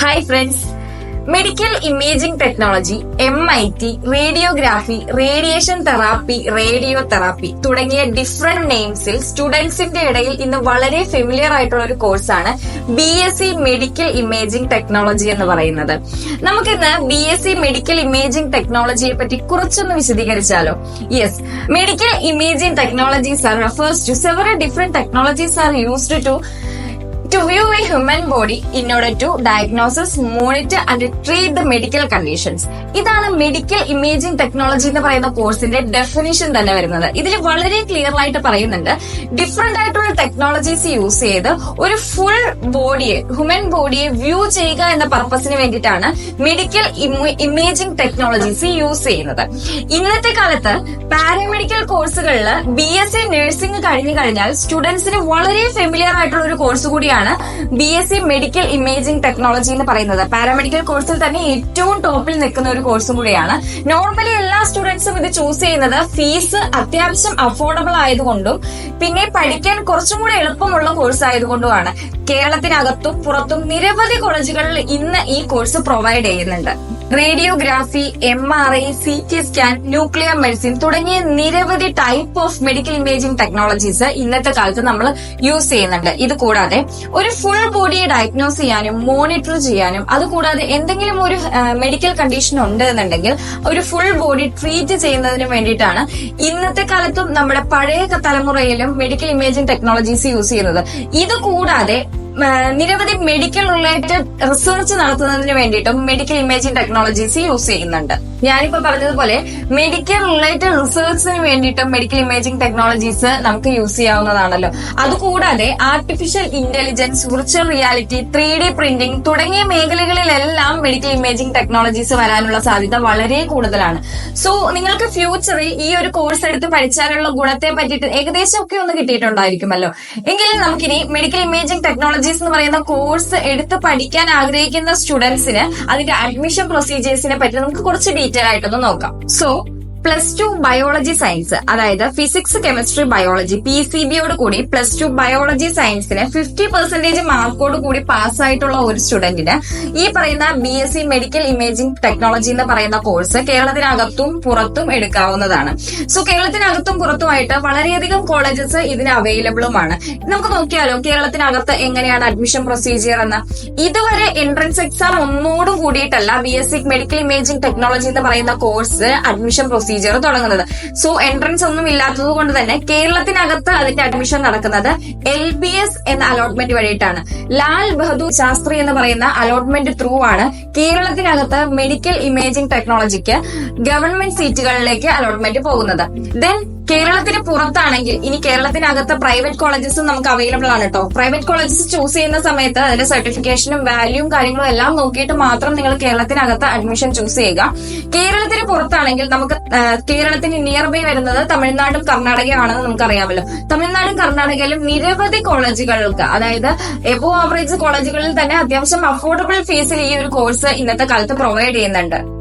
Hi friends medical imaging technology M I T radiography radiation therapy radio therapy തുടങ്ങിയ different നെയിംസിൽ സ്റ്റുഡൻസിന്റെ ഇടയിൽ ഇന്ന് വളരെ ഫെമിലിയർ ആയിട്ടുള്ള ഒരു കോഴ്സാണ് B S C medical imaging technology എന്ന് പറയുന്നത്. നമുക്കിന്ന് B S C medical imaging ടെക്നോളജിയെ പറ്റി കുറച്ചൊന്ന് വിശദീകരിച്ചാലോ? Yes medical imaging technologies are refers to several different technologies are used to to view a human body in order to diagnosis, monitor and treat the medical conditions. ഇതാണ് medical imaging technology എന്ന് പറയുന്ന കോഴ്സിന്റെ definition തന്നെ വരുന്നത്. ഇതിൽ വളരെ clear ആയിട്ട് പറയുന്നുണ്ട്. ഡിഫറെന്റ് ആയിട്ടുള്ള ടെക്നോളജീസ് യൂസ് ചെയ്ത് ഒരു ഫുൾ ബോഡിയെ ഹ്യൂമൻ ബോഡിയെ വ്യൂ ചെയ്യുക എന്ന പർപ്പസിന് വേണ്ടിയിട്ടാണ് മെഡിക്കൽ ഇമേജിംഗ് ടെക്നോളജീസ് യൂസ് ചെയ്യുന്നത്. ഇന്നത്തെ കാലത്ത് പാരാമെഡിക്കൽ കോഴ്സുകളിൽ ബി എസ് സി നഴ്സിംഗ് കഴിഞ്ഞു കഴിഞ്ഞാൽ സ്റ്റുഡൻസിന് വളരെ ഫെമിലിയർ ആയിട്ടുള്ള ഒരു കോഴ്സ് കൂടിയാണ് B S C medical imaging technology എന്ന് പറയുന്നത്. പാരാമെഡിക്കൽ കോഴ്സിൽ തന്നെ ഏറ്റവും ടോപ്പിൽ നിൽക്കുന്ന ഒരു കോഴ്സും കൂടിയാണ്. നോർമലി എല്ലാ സ്റ്റുഡൻസും ഇത് ചൂസ് ചെയ്യുന്നത് ഫീസ് അത്യാവശ്യം അഫോർഡബിൾ ആയതുകൊണ്ടും പിന്നെ പഠിക്കാൻ കുറച്ചും കൂടി എളുപ്പമുള്ള കോഴ്സ് ആയതുകൊണ്ടുമാണ്. കേരളത്തിനകത്തും പുറത്തും നിരവധി കോളേജുകളിൽ ഇന്ന് ഈ കോഴ്സ് പ്രൊവൈഡ് ചെയ്യുന്നുണ്ട്. Radiography M R I C T scan nuclear medicine തുടങ്ങിയ നിരവധി type of medical imaging technologies ഇന്നത്തെ കാലത്ത് നമ്മൾ യൂസ് ചെയ്യുന്നുണ്ട്. ഇത് കൂടാതെ ഒരു ഫുൾ ബോഡിയെ ഡയഗ്നോസ് ചെയ്യാനും മോണിറ്റർ ചെയ്യാനും അതുകൂടാതെ എന്തെങ്കിലും ഒരു മെഡിക്കൽ കണ്ടീഷൻ ഉണ്ട് എന്നുണ്ടെങ്കിൽ ഒരു ഫുൾ ബോഡി ട്രീറ്റ് ചെയ്യുന്നതിന് വേണ്ടിയിട്ടാണ് ഇന്നത്തെ കാലത്തും നമ്മുടെ പഴയ തലമുറയിലും മെഡിക്കൽ ഇമേജിംഗ് ടെക്നോളജീസ് യൂസ് ചെയ്യുന്നത്. ഇത് കൂടാതെ നിരവധി മെഡിക്കൽ റിലേറ്റഡ് റിസർച്ച് നടത്തുന്നതിന് വേണ്ടിയിട്ടും മെഡിക്കൽ ഇമേജിംഗ് ടെക്നോളജീസ് യൂസ് ചെയ്യുന്നുണ്ട്. ഞാനിപ്പോ പറഞ്ഞതുപോലെ മെഡിക്കൽ റിലേറ്റഡ് റിസർച്ചിന് വേണ്ടിയിട്ടും മെഡിക്കൽ ഇമേജിംഗ് ടെക്നോളജീസ് നമുക്ക് യൂസ് ചെയ്യാവുന്നതാണല്ലോ. അതുകൂടാതെ artificial intelligence virtual reality three D printing തുടങ്ങിയ മേഖലകളിലെല്ലാം മെഡിക്കൽ ഇമേജിംഗ് ടെക്നോളജീസ് വരാനുള്ള സാധ്യത വളരെ കൂടുതലാണ്. സോ നിങ്ങൾക്ക് ഫ്യൂച്ചറിൽ ഈ ഒരു കോഴ്സ് എടുത്ത് പഠിച്ചാലുള്ള ഗുണത്തെ പറ്റിയിട്ട് ഏകദേശം ഒക്കെ ഒന്ന് കിട്ടിയിട്ടുണ്ടായിരിക്കുമല്ലോ. എങ്കിലും നമുക്കിനി മെഡിക്കൽ ഇമേജിംഗ് ടെക്നോളജീസ് എന്ന് പറയുന്ന കോഴ്സ് എടുത്ത് പഠിക്കാൻ ആഗ്രഹിക്കുന്ന സ്റ്റുഡൻസിന് അതിന്റെ അഡ്മിഷൻ പ്രൊസീജിയേഴ്സിനെ പറ്റി നമുക്ക് കുറച്ച് ഡീറ്റെയിൽ ആയിട്ടൊന്ന് നോക്കാം. So plus two biology science അതായത് physics chemistry biology P C ബിയോട് കൂടി പ്ലസ് ടു ബയോളജി സയൻസിന് ഫിഫ്റ്റി പെർസെന്റേജ് മാർക്കോട് കൂടി പാസ്സായിട്ടുള്ള ഒരു സ്റ്റുഡന്റിന് ഈ പറയുന്ന B S C medical imaging technology എന്ന് പറയുന്ന കോഴ്സ് കേരളത്തിനകത്തും പുറത്തും എടുക്കാവുന്നതാണ്. സോ കേരളത്തിനകത്തും പുറത്തുമായിട്ട് വളരെയധികം കോളേജസ് ഇതിന് അവൈലബിളുമാണ് നമുക്ക് നോക്കിയാലോ കേരളത്തിനകത്ത് എങ്ങനെയാണ് അഡ്മിഷൻ പ്രൊസീജിയർ എന്ന്? ഇതുവരെ എൻട്രൻസ് എക്സാം ഒന്നോടും കൂടിയിട്ടല്ല B S C medical imaging technology എന്ന് പറയുന്ന കോഴ്സ് അഡ്മിഷൻ പ്രൊസീജിയർ തുടങ്ങുന്നത്. സോ എൻട്രൻസ് ഒന്നും ഇല്ലാത്തത് കൊണ്ട് തന്നെ കേരളത്തിനകത്ത് അതിന്റെ അഡ്മിഷൻ നടക്കുന്നത് എൽ ബി എസ് എന്ന അലോട്ട്മെന്റ് വഴിയിട്ടാണ്. ലാൽ ബഹദൂർ ശാസ്ത്രി എന്ന് പറയുന്ന അലോട്ട്മെന്റ് ത്രൂ ആണ് കേരളത്തിനകത്ത് മെഡിക്കൽ ഇമേജിംഗ് ടെക്നോളജിക്ക് ഗവൺമെന്റ് സീറ്റുകളിലേക്ക് അലോട്ട്മെന്റ് പോകുന്നത്. ദെൻ കേരളത്തിന് പുറത്താണെങ്കിൽ ഇനി കേരളത്തിനകത്ത് പ്രൈവറ്റ് കോളേജസ് നമുക്ക് അവൈലബിൾ ആണ് കേട്ടോ പ്രൈവറ്റ് കോളേജസ് ചൂസ് ചെയ്യുന്ന സമയത്ത് അതിന്റെ സർട്ടിഫിക്കേഷനും വാല്യൂവും കാര്യങ്ങളും എല്ലാം നോക്കിയിട്ട് മാത്രം നിങ്ങൾ കേരളത്തിനകത്ത് അഡ്മിഷൻ ചൂസ് ചെയ്യുക. കേരളത്തിന് പുറത്താണെങ്കിൽ നമുക്ക് കേരളത്തിന് നിയർ ബൈ വരുന്നത് തമിഴ്നാടും കർണാടകയാണെന്ന് നമുക്കറിയാമല്ലോ. തമിഴ്നാടും കർണാടകയിലും നിരവധി കോളേജുകൾക്ക് അതായത് എബോ ആവറേജ് കോളേജുകളിൽ തന്നെ അത്യാവശ്യം അഫോർഡബിൾ ഫീസിൽ ഈ ഒരു കോഴ്സ് ഇന്നത്തെ കാലത്ത് പ്രൊവൈഡ് ചെയ്യുന്നുണ്ട്.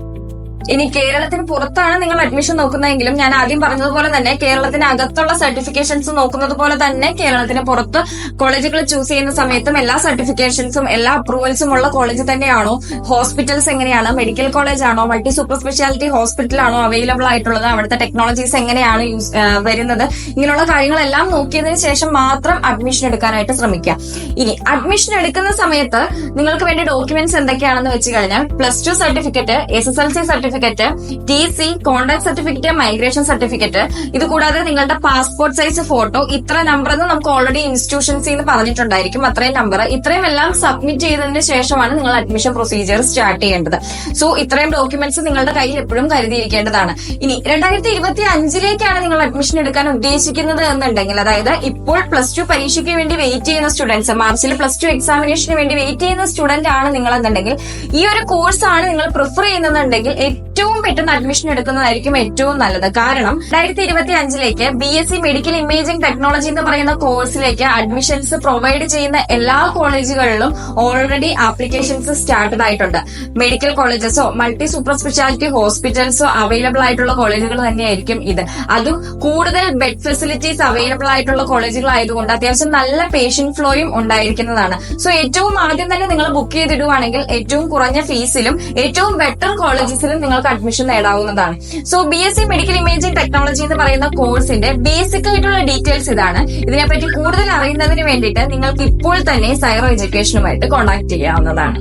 ഇനി കേരളത്തിന് പുറത്താണ് നിങ്ങൾ അഡ്മിഷൻ നോക്കുന്നതെങ്കിലും ഞാൻ ആദ്യം പറഞ്ഞതുപോലെ തന്നെ കേരളത്തിന് അകത്തുള്ള സർട്ടിഫിക്കേഷൻസ് നോക്കുന്നത് പോലെ തന്നെ കേരളത്തിന് പുറത്ത് കോളേജുകൾ ചൂസ് ചെയ്യുന്ന സമയത്തും എല്ലാ സർട്ടിഫിക്കേഷൻസും എല്ലാ അപ്രൂവൽസും ഉള്ള കോളേജ് തന്നെയാണോ? ഹോസ്പിറ്റൽസ് എങ്ങനെയാണ്? മെഡിക്കൽ കോളേജ് ആണോ? മൾട്ടി സൂപ്പർ സ്പെഷ്യാലിറ്റി ഹോസ്പിറ്റൽ ആണോ അവൈലബിൾ ആയിട്ടുള്ളത്? അവിടുത്തെ ടെക്നോളജീസ് എങ്ങനെയാണ് യൂസ് വരുന്നത്? ഇങ്ങനെയുള്ള കാര്യങ്ങളെല്ലാം നോക്കിയതിന് ശേഷം മാത്രം അഡ്മിഷൻ എടുക്കാനായിട്ട് ശ്രമിക്കുക. ഇനി അഡ്മിഷൻ എടുക്കുന്ന സമയത്ത് നിങ്ങൾക്ക് വേണ്ട ഡോക്യുമെന്റ്സ് എന്തൊക്കെയാണെന്ന് വെച്ച് കഴിഞ്ഞാൽ plus two certificate S S L C certificate T C conduct certificate migration certificate ഇത് കൂടാതെ നിങ്ങളുടെ പാസ്പോർട്ട് സൈസ് ഫോട്ടോ ഇത്ര നമ്പർ എന്ന് നമുക്ക് ഓൾറെഡി ഇൻസ്റ്റിറ്റ്യൂഷൻസിൽ നിന്ന് പറഞ്ഞിട്ടുണ്ടായിരിക്കും. അത്രയും നമ്പർ ഇത്രയും എല്ലാം സബ്മിറ്റ് ചെയ്തതിന് ശേഷമാണ് നിങ്ങൾ അഡ്മിഷൻ പ്രൊസീജിയർ സ്റ്റാർട്ട് ചെയ്യേണ്ടത്. സോ ഇത്രയും ഡോക്യുമെന്റ്സ് നിങ്ങളുടെ കയ്യിൽ എപ്പോഴും കരുതിയിരിക്കേണ്ടതാണ്. ഇനി രണ്ടായിരത്തി ഇരുപത്തി അഞ്ചിലേക്കാണ് നിങ്ങൾ അഡ്മിഷൻ എടുക്കാൻ ഉദ്ദേശിക്കുന്നത് എന്നുണ്ടെങ്കിൽ അതായത് ഇപ്പോൾ പ്ലസ് ടു പരീക്ഷയ്ക്ക് വേണ്ടി വെയിറ്റ് ചെയ്യുന്ന സ്റ്റുഡൻസ് മാർച്ചിൽ പ്ലസ് ടു എക്സാമിനേഷന് വേണ്ടി വെയിറ്റ് ചെയ്യുന്ന സ്റ്റുഡന്റ് ആണ് നിങ്ങൾ എന്നുണ്ടെങ്കിൽ ഈ ഒരു കോഴ്സ് ആണ് നിങ്ങൾ പ്രിഫർ ചെയ്യുന്നുണ്ടെങ്കിൽ ഏറ്റവും പെട്ടെന്ന് അഡ്മിഷൻ എടുക്കുന്നതായിരിക്കും ഏറ്റവും നല്ലത്. കാരണം രണ്ടായിരത്തി ഇരുപത്തി അഞ്ചിലേക്ക് B S C medical imaging technology എന്ന് പറയുന്ന കോഴ്സിലേക്ക് അഡ്മിഷൻസ് പ്രൊവൈഡ് ചെയ്യുന്ന എല്ലാ കോളേജുകളിലും ഓൾറെഡി ആപ്ലിക്കേഷൻസ് സ്റ്റാർട്ടഡ് ആയിട്ടുണ്ട്. മെഡിക്കൽ കോളേജസോ മൾട്ടി സൂപ്പർ സ്പെഷ്യാലിറ്റി ഹോസ്പിറ്റൽസോ അവൈലബിൾ ആയിട്ടുള്ള കോളേജുകൾ തന്നെയായിരിക്കും ഇത്. അതും കൂടുതൽ ബെഡ് ഫെസിലിറ്റീസ് അവൈലബിൾ ആയിട്ടുള്ള കോളേജുകൾ ആയതുകൊണ്ട് അത്യാവശ്യം നല്ല പേഷ്യന്റ് ഫ്ലോയും ഉണ്ടായിരിക്കുന്നതാണ്. സോ ഏറ്റവും ആദ്യം തന്നെ നിങ്ങൾ ബുക്ക് ചെയ്തിടുവാണെങ്കിൽ ഏറ്റവും കുറഞ്ഞ ഫീസിലും ഏറ്റവും ബെറ്റർ കോളേജസിലും admission നേടാവുന്നതാണ്. So B S C medical imaging technology എന്ന് പറയുന്ന കോഴ്സിന്റെ ബേസിക് ആയിട്ടുള്ള ഡീറ്റെയിൽസ് ഇതാണ്. ഇതിനെപ്പറ്റി കൂടുതൽ അറിയുന്നതിന് വേണ്ടിയിട്ട് നിങ്ങൾക്ക് ഇപ്പോൾ തന്നെ സൈറോ എഡ്യൂക്കേഷനുമായിട്ട് കോൺടാക്ട് ചെയ്യാവുന്നതാണ്.